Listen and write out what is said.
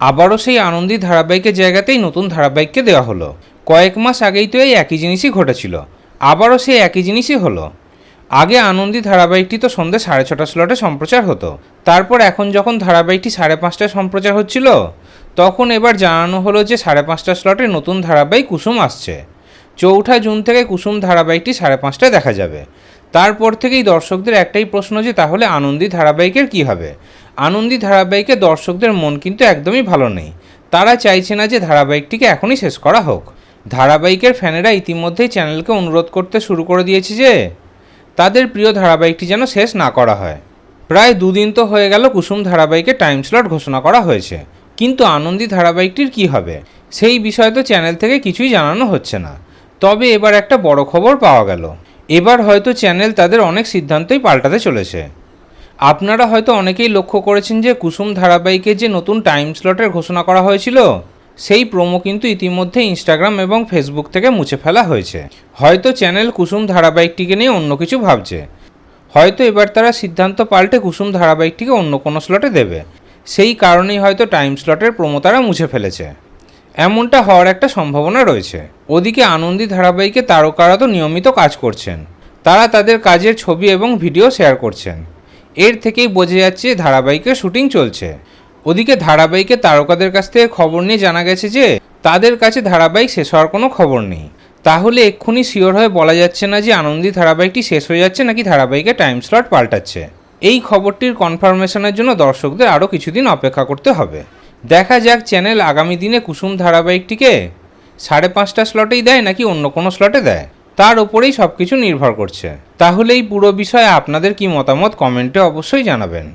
আবারও সেই আনন্দী ধারাবাহিকের জায়গাতেই নতুন ধারাবাহিককে দেওয়া হলো। কয়েক মাস আগেই তো এই একই জিনিসই ঘটেছিল। আবারও সেই একই জিনিসই হলো। আগে আনন্দী ধারাবাহিকটি তো সন্ধ্যে সাড়ে ছটা স্লটে সম্প্রচার হতো। তারপর এখন যখন ধারাবাহিকটি সাড়ে পাঁচটায় সম্প্রচার হচ্ছিল, তখন এবার জানানো হলো যে সাড়ে পাঁচটা স্লটে নতুন ধারাবাহিক কুসুম আসছে। চৌঠা জুন থেকে কুসুম ধারাবাহিকটি সাড়ে পাঁচটায় দেখা যাবে। তারপর থেকেই দর্শকদের একটাই প্রশ্ন যে, তাহলে আনন্দী ধারাবাহিকের কি হবে? আনন্দী ধারাবাহিকে দর্শকদের মন কিন্তু একদমই ভালো নেই। তারা চাইছে না যে ধারাবাহিকটিকে এখনই শেষ করা হোক। ধারাবাহিকের ফ্যানেরা ইতিমধ্যেই চ্যানেলকে অনুরোধ করতে শুরু করে দিয়েছে যে, তাদের প্রিয় ধারাবাহিকটি যেন শেষ না করা হয়। প্রায় দুদিন তো হয়ে গেল কুসুম ধারাবাহিকে টাইম স্লট ঘোষণা করা হয়েছে। কিন্তু আনন্দী ধারাবাহিকটির কি হবে? সেই বিষয়ে তো চ্যানেল থেকে কিছুই জানানো হচ্ছে না। তবে এবার একটা বড় খবর পাওয়া গেল। এবার হয়তো চ্যানেল তাদের অনেক সিদ্ধান্তই পাল্টাতে চলেছে। আপনারা হয়তো অনেকেই লক্ষ্য করেছেন যে কুসুম ধারাবাহিকে যে নতুন টাইম স্লটের ঘোষণা করা হয়েছিল, সেই প্রোমো কিন্তু ইতিমধ্যে ইনস্টাগ্রাম এবং ফেসবুক থেকে মুছে ফেলা হয়েছে। হয়তো চ্যানেল কুসুম ধারাবাহিকটিকে নিয়ে অন্য কিছু ভাবছে। হয়তো এবার তারা সিদ্ধান্ত পাল্টে কুসুম ধারাবাহিকটিকে অন্য কোনো স্লটে দেবে। সেই কারণেই হয়তো টাইম স্লটের প্রোমো তারা মুছে ফেলেছে। এমনটা হওয়ার একটা সম্ভাবনা রয়েছে। ওদিকে আনন্দী ধারাবাহিকে তারকারা তো নিয়মিত কাজ করছেন। তারা তাদের কাজের ছবি এবং ভিডিও শেয়ার করছেন। এর থেকেই বোঝা যাচ্ছে ধারাবাহিকের শুটিং চলছে। ওদিকে ধারাবাহিকের তারকাদের কাছ থেকে খবর নিয়ে জানা গেছে যে, তাদের কাছে ধারাবাহিক শেষ হওয়ার কোনো খবর নেই। তাহলে এক্ষুনি শিওর হয়ে বলা যাচ্ছে না যে আনন্দী ধারাবাহিকটি শেষ হয়ে যাচ্ছে নাকি ধারাবাহিকের টাইম স্লট পাল্টাচ্ছে। এই খবরটির কনফার্মেশনের জন্য দর্শকদের আরও কিছুদিন অপেক্ষা করতে হবে। দেখা যাক চ্যানেল আগামী দিনে কুসুম ধারাবাহিকটিকে সাড়ে পাঁচটা স্লটেই দেয় নাকি অন্য কোনো স্লটে দেয়। তার উপরেই সব কিছু নির্ভর করছে। তাহলে এই পুরো বিষয়ে আপনাদের কি মতামত কমেন্টে অবশ্যই জানাবেন।